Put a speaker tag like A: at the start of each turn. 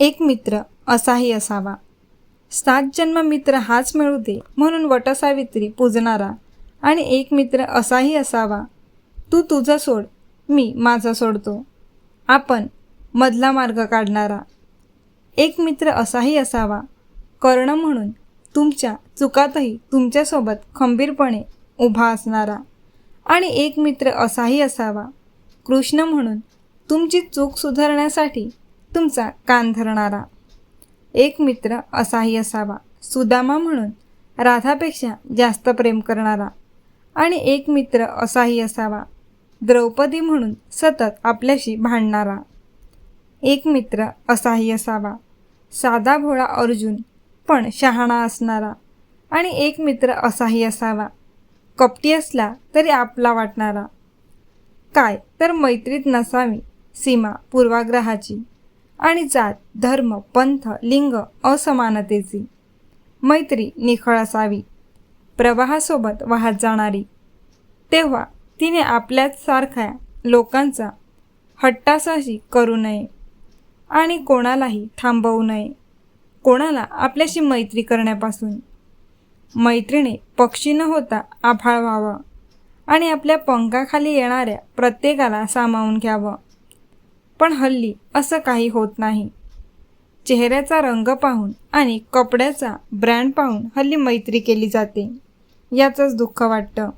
A: एक मित्र असाही असावा. सात जन्म मित्र हाच मिळू दे म्हणून वटसावित्री पूजणारा आणि एक मित्र असाही असावा. तू तुझं सोड मी माझा सोडतो. आपण मधला मार्ग काढणारा. एक मित्र असाही असावा. कर्ण म्हणून तुमच्या चुकातही तुमच्यासोबत खंबीरपणे उभा असणारा आणि एक मित्र असाही असावा. कृष्ण म्हणून तुमची चूक सुधारण्यासाठी तुमचा कान धरणारा. एक मित्र असाही असावा. सुदामा म्हणून राधापेक्षा जास्त प्रेम करणारा. आणि एक मित्र असाही असावा. द्रौपदी म्हणून सतत आपल्याशी भांडणारा. एक मित्र असाही असावा. साधा भोळा अर्जुन पण शहाणा असणारा. आणि एक मित्र असाही असावा. कपटी असला तरी आपला वाटणारा. काय तर मैत्रीत नसावी सीमा पूर्वाग्रहाची. आणि जात धर्म पंथ लिंग असमानतेची. मैत्री निखळ असावी. प्रवाहासोबत वाहत जाणारी. तेव्हा तिने आपल्याच सारख्या लोकांचा हट्टासाशी करू नये आणि कोणालाही थांबवू नये. कोणाला आपल्याशी मैत्री करण्यापासून. मैत्रिणी पक्षी न होता आभाळ व्हावं आणि आपल्या पंखाखाली येणाऱ्या प्रत्येकाला सामावून घ्यावं. पण हल्ली असं काही होत नाही. चेहऱ्याचा रंग पाहून आणि कपड्याचा ब्रँड पाहून हल्ली मैत्री केली जाते. याचंच दुःख वाटतं.